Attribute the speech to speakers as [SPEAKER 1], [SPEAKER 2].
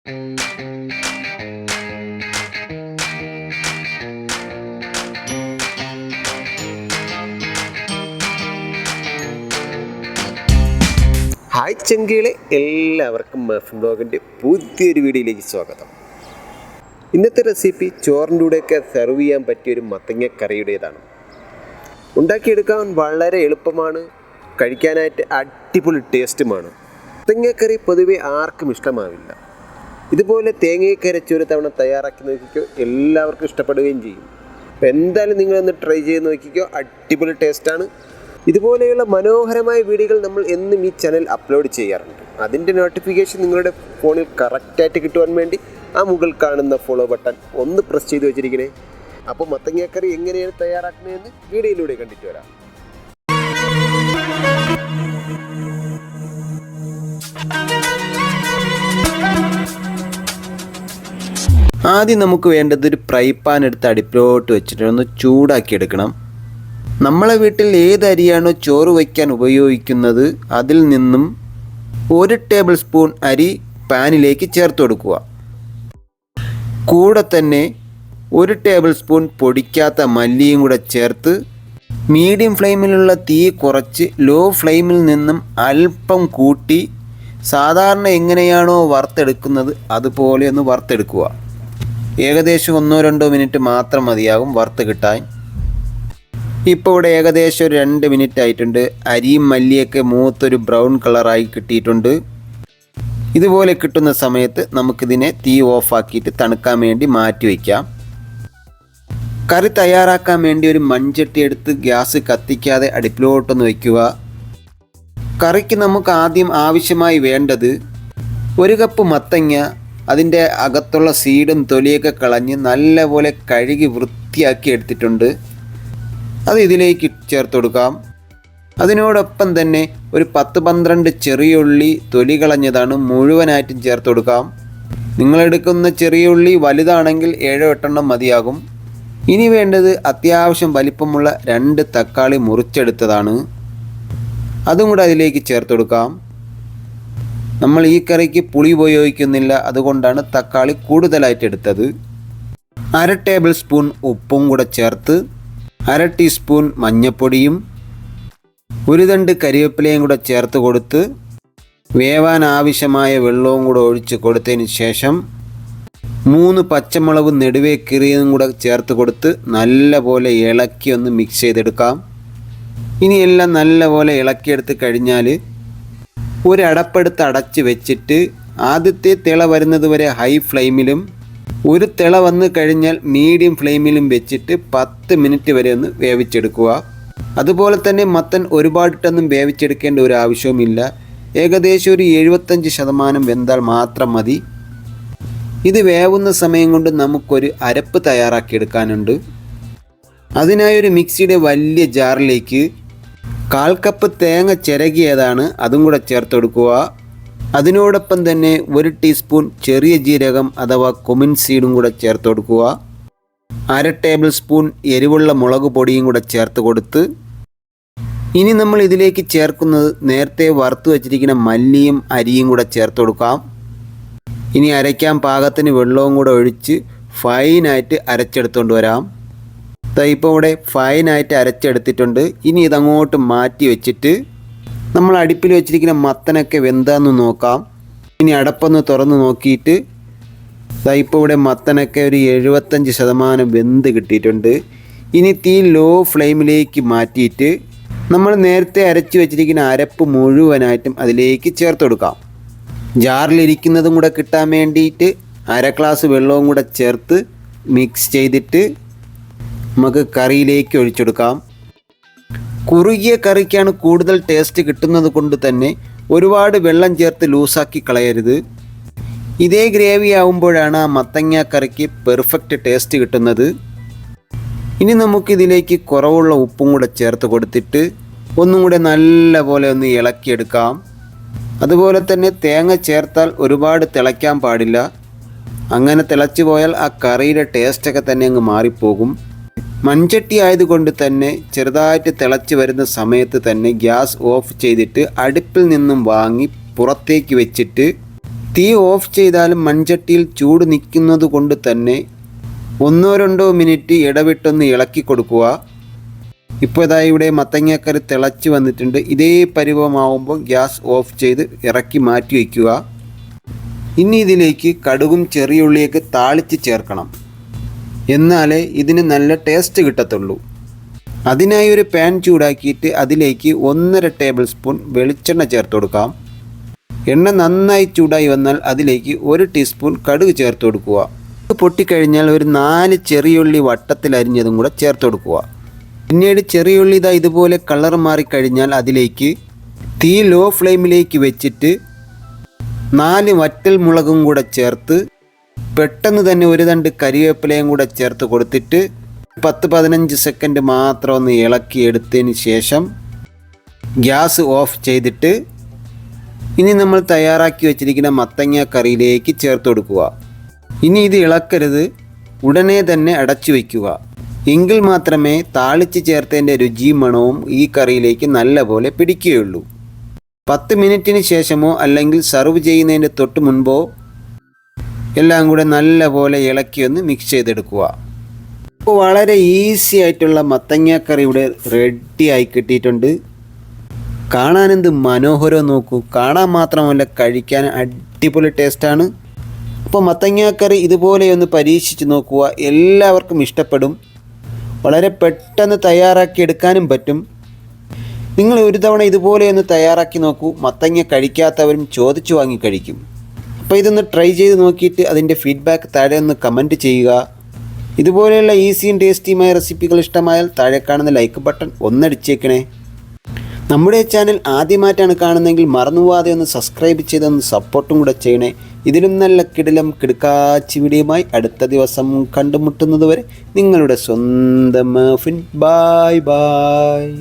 [SPEAKER 1] Hi ചെങ്കികളെ എല്ലാവർക്കും muffin ബ്ലോഗിന്റെ പുതിയൊരു വീഡിയോയിലേക്ക് സ്വാഗതം. ഇന്നത്തെ റെസിപ്പി ചോറിന്റെ കൂടെയൊക്കെ സെർവ് ചെയ്യാൻ പറ്റിയ ഒരു മത്തങ്ങ കറിയുടേതാണ്. ഉണ്ടാക്കിയെടുക്കാൻ വളരെ എളുപ്പമാണ് കഴിക്കാനായിട്ട് അടിപൊളി ടേസ്റ്റുമാണ് മത്തങ്ങക്കറി പൊതുവെ ആർക്കും ഇഷ്ടമാവില്ല. ഇതുപോലെ തേങ്ങയൊക്കെ ഒരു തവണ തയ്യാറാക്കി നോക്കിക്കോ എല്ലാവർക്കും ഇഷ്ടപ്പെടുകയും ചെയ്യും. അപ്പം എന്തായാലും നിങ്ങളൊന്ന് ട്രൈ ചെയ്ത് നോക്കിക്കോ അടിപൊളി ടേസ്റ്റാണ് ഇതുപോലെയുള്ള മനോഹരമായ വീഡിയോകൾ നമ്മൾ എന്നും ഈ ചാനൽ അപ്ലോഡ് ചെയ്യാറുണ്ട്. അതിന്റെ നോട്ടിഫിക്കേഷൻ നിങ്ങളുടെ ഫോണിൽ കറക്റ്റായിട്ട് കിട്ടുവാൻ വേണ്ടി ആ മുകൾ കാണുന്ന ഫോളോ ബട്ടൺ ഒന്ന് പ്രസ് ചെയ്ത് വെച്ചിരിക്കണേ. അപ്പോൾ മത്തങ്ങക്കറി എങ്ങനെയാണ് തയ്യാറാക്കുന്നതെന്ന് വീഡിയോയിലൂടെ കണ്ടിട്ട് വരാം. ആദ്യം നമുക്ക് വേണ്ടത് ഒരു ഫ്രൈ പാൻ എടുത്ത് അടുപ്പിലോട്ട് വെച്ചിട്ട് ഒന്ന് ചൂടാക്കി എടുക്കണം. നമ്മളെ വീട്ടിൽ ഏത് അരിയാണോ ചോറ് വയ്ക്കാൻ ഉപയോഗിക്കുന്നത് അതിൽ നിന്നും ഒരു ടേബിൾ സ്പൂൺ അരി പാനിലേക്ക് ചേർത്ത് കൊടുക്കുക. കൂടെ തന്നെ ഒരു ടേബിൾ സ്പൂൺ പൊടിക്കാത്ത മല്ലിയും കൂടെ ചേർത്ത് മീഡിയം ഫ്ലെയിമിലുള്ള തീ കുറച്ച് ലോ ഫ്ലെയിമിൽ നിന്നും അല്പം കൂട്ടി സാധാരണ എങ്ങനെയാണോ വറുത്തെടുക്കുന്നത് അതുപോലെ ഒന്ന് വറുത്തെടുക്കുക. ഏകദേശം ഒന്നോ രണ്ടോ മിനിറ്റ് മാത്രം മതിയാകും വറുത്ത് കിട്ടാൻ. ഇപ്പോൾ ഇവിടെ ഏകദേശം ഒരു രണ്ട് മിനിറ്റ് ആയിട്ടുണ്ട്. അരിയും മല്ലിയൊക്കെ മൂത്തൊരു ബ്രൗൺ കളറായി കിട്ടിയിട്ടുണ്ട്. ഇതുപോലെ കിട്ടുന്ന സമയത്ത് നമുക്കിതിനെ തീ ഓഫാക്കിയിട്ട് തണുക്കാൻ വേണ്ടി മാറ്റി വയ്ക്കാം കറി തയ്യാറാക്കാൻ വേണ്ടി ഒരു മൺചട്ടി എടുത്ത് ഗ്യാസ് കത്തിക്കാതെ അടുപ്പിലോട്ടൊന്ന് വയ്ക്കുക കറിക്ക് നമുക്ക് ആദ്യം ആവശ്യമായി വേണ്ടത് ഒരു കപ്പ് മത്തങ്ങ അതിന്റെ അകത്തുള്ള സീഡും തൊലിയൊക്കെ കളഞ്ഞ് നല്ലപോലെ കഴുകി വൃത്തിയാക്കി എടുത്തിട്ടുണ്ട്. അത് ഇതിലേക്ക് ചേർത്ത് കൊടുക്കാം. അതിനോടൊപ്പം തന്നെ ഒരു പത്ത് പന്ത്രണ്ട് ചെറിയ ഉള്ളി തൊലി കളഞ്ഞതാണ് മുഴുവനായിട്ടും ചേർത്ത് കൊടുക്കാം. നിങ്ങളെടുക്കുന്ന ചെറിയ ഉള്ളി വലുതാണെങ്കിൽ ഏഴോ എട്ടെണ്ണം മതിയാകും. ഇനി വേണ്ടത് അത്യാവശ്യം വലിപ്പമുള്ള രണ്ട് തക്കാളി മുറിച്ചെടുത്തതാണ്. അതും കൂടെ അതിലേക്ക് ചേർത്ത് കൊടുക്കാം. നമ്മൾ ഈ കറിക്ക് പുളി ഉപയോഗിക്കുന്നില്ല. അതുകൊണ്ടാണ് തക്കാളി കൂടുതലായിട്ട് എടുത്തത്. അര ടേബിൾ സ്പൂൺ ഉപ്പും കൂടെ ചേർത്ത് അര ടീസ്പൂൺ മഞ്ഞൾപ്പൊടിയും ഒരു തണ്ട് കരിവേപ്പിലയും കൂടെ ചേർത്ത് കൊടുത്ത് വേവാൻ ആവശ്യമായ വെള്ളവും കൂടെ ഒഴിച്ച് കൊടുത്തതിന് ശേഷം മൂന്ന് പച്ചമുളക് നെടുവേ കീറിയതും കൂടെ ചേർത്ത് കൊടുത്ത് നല്ലപോലെ ഇളക്കി ഒന്ന് മിക്സ് ചെയ്തെടുക്കാം. ഇനിയെല്ലാം എല്ലാം നല്ലപോലെ ഇളക്കിയെടുത്ത് കഴിഞ്ഞാൽ ഒരു അടപ്പെടുത്ത് അടച്ച് വെച്ചിട്ട് ആദ്യത്തെ തിള വരുന്നത് വരെ ഹൈ ഫ്ലെയിമിലും ഒരു തിള വന്നു കഴിഞ്ഞാൽ മീഡിയം ഫ്ലെയിമിലും വെച്ചിട്ട് പത്ത് മിനിറ്റ് വരെ ഒന്ന് വേവിച്ചെടുക്കുക. അതുപോലെ തന്നെ മത്തൻ ഒരുപാടിട്ടൊന്നും വേവിച്ചെടുക്കേണ്ട ഒരു ആവശ്യവുമില്ല. ഏകദേശം ഒരു എഴുപത്തഞ്ച് ശതമാനം വെന്താൽ മാത്രം മതി. ഇത് വേവുന്ന സമയം കൊണ്ട് നമുക്കൊരു അരപ്പ് തയ്യാറാക്കിയെടുക്കാനുണ്ട്. അതിനായി ഒരു മിക്സിയുടെ വലിയ ജാറിലേക്ക് കാൽ കപ്പ് തേങ്ങ ചിരകിയതാണ് അതും കൂടെ ചേർത്ത് കൊടുക്കുക അതിനോടൊപ്പം തന്നെ ഒരു ടീസ്പൂൺ ചെറിയ ജീരകം അഥവാ കൊമിൻ സീഡും കൂടെ ചേർത്ത് കൊടുക്കുക അര ടേബിൾ സ്പൂൺ എരിവുള്ള മുളക് പൊടിയും കൂടെ ചേർത്ത് കൊടുത്ത്. ഇനി നമ്മൾ ഇതിലേക്ക് ചേർക്കുന്നത് നേരത്തെ വറുത്ത് വച്ചിരിക്കുന്ന മല്ലിയും അരിയും കൂടെ ചേർത്ത് കൊടുക്കാം. ഇനി അരയ്ക്കാൻ പാകത്തിന് വെള്ളവും കൂടെ ഒഴിച്ച് ഫൈനായിട്ട് അരച്ചെടുത്തുകൊണ്ട് വരാം. ഇപ്പോൾ ഇവിടെ ഫൈനായിട്ട് അരച്ചെടുത്തിട്ടുണ്ട്. ഇനി ഇതങ്ങോട്ട് മാറ്റി വെച്ചിട്ട് നമ്മൾ അടുപ്പിൽ വെച്ചിരിക്കുന്ന മത്തനൊക്കെ വെന്താന്ന് നോക്കാം. ഇനി അടപ്പൊന്ന് തുറന്ന് നോക്കിയിട്ട് ഇപ്പോൾ ഇവിടെ മത്തനൊക്കെ ഒരു എഴുപത്തഞ്ച് ശതമാനം വെന്ത് കിട്ടിയിട്ടുണ്ട്. ഇനി തീ ലോ ഫ്ലെയിമിലേക്ക് മാറ്റിയിട്ട് നമ്മൾ നേരത്തെ അരച്ച് വെച്ചിരിക്കുന്ന അരപ്പ് മുഴുവനായിട്ടും അതിലേക്ക് ചേർത്ത് കൊടുക്കാം. ജാറിലിരിക്കുന്നതും കൂടെ കിട്ടാൻ വേണ്ടിയിട്ട് അര ഗ്ലാസ് വെള്ളവും കൂടെ ചേർത്ത് മിക്സ് ചെയ്തിട്ട് നമുക്ക് കറിയിലേക്ക് ഒഴിച്ചെടുക്കാം. കുറുകിയ കറിക്കാണ് കൂടുതൽ ടേസ്റ്റ് കിട്ടുന്നത് കൊണ്ട് തന്നെ ഒരുപാട് വെള്ളം ചേർത്ത് ലൂസാക്കി കളയരുത്. ഇതേ ഗ്രേവി ആവുമ്പോഴാണ് ആ മത്തങ്ങ കറിക്ക് പെർഫെക്റ്റ് ടേസ്റ്റ് കിട്ടുന്നത്. ഇനി നമുക്കിതിലേക്ക് കുറവുള്ള ഉപ്പും കൂടെ ചേർത്ത് കൊടുത്തിട്ട് ഒന്നും കൂടെ നല്ല പോലെ ഒന്ന് ഇളക്കിയെടുക്കാം. അതുപോലെ തന്നെ തേങ്ങ ചേർത്താൽ ഒരുപാട് തിളയ്ക്കാൻ പാടില്ല. അങ്ങനെ തിളച്ചു പോയാൽ ആ കറിയുടെ ടേസ്റ്റൊക്കെ തന്നെ അങ്ങ് മാറിപ്പോകും. മൺചട്ടി ആയതുകൊണ്ട് തന്നെ ചെറുതായിട്ട് തിളച്ച് വരുന്ന സമയത്ത് തന്നെ ഗ്യാസ് ഓഫ് ചെയ്തിട്ട് അടുപ്പിൽ നിന്നും വാങ്ങി പുറത്തേക്ക് വെച്ചിട്ട് തീ ഓഫ് ചെയ്താലും മൺചട്ടിയിൽ ചൂട് നിൽക്കുന്നത് കൊണ്ട് തന്നെ ഒന്നോ രണ്ടോ മിനിറ്റ് ഇടവിട്ടൊന്ന് ഇളക്കി കൊടുക്കുക. ഇപ്പോൾ ഇതാ ഇവിടെ മത്തങ്ങാക്കറി തിളച്ച് വന്നിട്ടുണ്ട്. ഇതേ പരുവമാവുമ്പോൾ ഗ്യാസ് ഓഫ് ചെയ്ത് ഇറക്കി മാറ്റി വയ്ക്കുക. ഇനി ഇതിലേക്ക് കടുകും ചെറിയുള്ളിയൊക്കെ താളിച്ച് ചേർക്കണം. എന്നാലേ ഇതിന് നല്ല ടേസ്റ്റ് കിട്ടത്തുള്ളൂ. അതിനായി ഒരു പാൻ ചൂടാക്കിയിട്ട് അതിലേക്ക് ഒന്നര ടേബിൾ സ്പൂൺ വെളിച്ചെണ്ണ ചേർത്ത് കൊടുക്കാം. എണ്ണ നന്നായി ചൂടായി വന്നാൽ അതിലേക്ക് ഒരു ടീസ്പൂൺ കടുക് ചേർത്ത് കൊടുക്കുക. പൊട്ടിക്കഴിഞ്ഞാൽ ഒരു നാല് ചെറിയുള്ളി വട്ടത്തിൽ അരിഞ്ഞതും കൂടെ ചേർത്ത് കൊടുക്കുക. പിന്നീട് ചെറിയുള്ളി ഇതാ ഇതുപോലെ കളർ മാറിക്കഴിഞ്ഞാൽ അതിലേക്ക് തീ ലോ ഫ്ലെയിമിലേക്ക് വെച്ചിട്ട് നാല് വറ്റൽ മുളകും കൂടെ ചേർത്ത് പെട്ടെന്ന് തന്നെ ഒരു തണ്ട് കരിവേപ്പിലയും കൂടെ ചേർത്ത് കൊടുത്തിട്ട് പത്ത് പതിനഞ്ച് സെക്കൻഡ് മാത്രം ഒന്ന് ഇളക്കി എടുത്തതിന് ശേഷം ഗ്യാസ് ഓഫ് ചെയ്തിട്ട് ഇനി നമ്മൾ തയ്യാറാക്കി വെച്ചിരിക്കുന്ന മത്തങ്ങ കറിയിലേക്ക് ചേർത്ത് കൊടുക്കുക. ഇനി ഇത് ഇളക്കരുത്. ഉടനെ തന്നെ അടച്ചു വയ്ക്കുക എങ്കിൽ മാത്രമേ താളിച്ച് ചേർത്തതിന്റെ രുചിയും മണവും ഈ കറിയിലേക്ക് നല്ലപോലെ പിടിക്കുകയുള്ളൂ. പത്ത് മിനിറ്റിന് ശേഷമോ അല്ലെങ്കിൽ സർവ് ചെയ്യുന്നതിന്റെ തൊട്ട് മുൻപോ എല്ലാം കൂടെ നല്ലപോലെ ഇളക്കി ഒന്ന് മിക്സ് ചെയ്തെടുക്കുക. ഇപ്പോൾ വളരെ ഈസി ആയിട്ടുള്ള മത്തങ്ങാക്കറി ഇവിടെ റെഡി ആയി കിട്ടിയിട്ടുണ്ട്. കാണാനെന്ത് മനോഹരം നോക്കൂ. കാണാൻ മാത്രമല്ല കഴിക്കാൻ അടിപൊളി ടേസ്റ്റാണ് അപ്പോൾ മത്തങ്ങാക്കറി ഇതുപോലെ ഒന്ന് പരീക്ഷിച്ച് നോക്കുക. എല്ലാവർക്കും ഇഷ്ടപ്പെടും. വളരെ പെട്ടെന്ന് തയ്യാറാക്കി എടുക്കാനും പറ്റും. നിങ്ങൾ ഒരു തവണ ഇതുപോലെയൊന്ന് തയ്യാറാക്കി നോക്കൂ. മത്തങ്ങ കഴിക്കാത്തവരും ചോദിച്ചു വാങ്ങി കഴിക്കും. അപ്പോൾ ഇതൊന്ന് ട്രൈ ചെയ്ത് നോക്കിയിട്ട് അതിന്റെ ഫീഡ്ബാക്ക് താഴെ ഒന്ന് കമന്റ് ചെയ്യുക. ഇതുപോലെയുള്ള ഈസിയും ടേസ്റ്റിയുമായ റെസിപ്പികൾ ഇഷ്ടമായാൽ താഴെ കാണുന്ന ലൈക്ക് ബട്ടൺ ഒന്നടിച്ചേക്കണേ. നമ്മുടെ ചാനൽ ആദ്യമായിട്ടാണ് കാണുന്നതെങ്കിൽ മറന്നുപോകാതെ ഒന്ന് സബ്സ്ക്രൈബ് ചെയ്തൊന്ന് സപ്പോർട്ടും കൂടെ ചെയ്യണേ. ഇതിലും നല്ല കിടിലം കിടുക്കാച്ചി വീഡിയോയുമായി അടുത്ത ദിവസം കണ്ടുമുട്ടുന്നതുവരെ നിങ്ങളുടെ സ്വന്തം ഫിൻ ബായ് ബായ്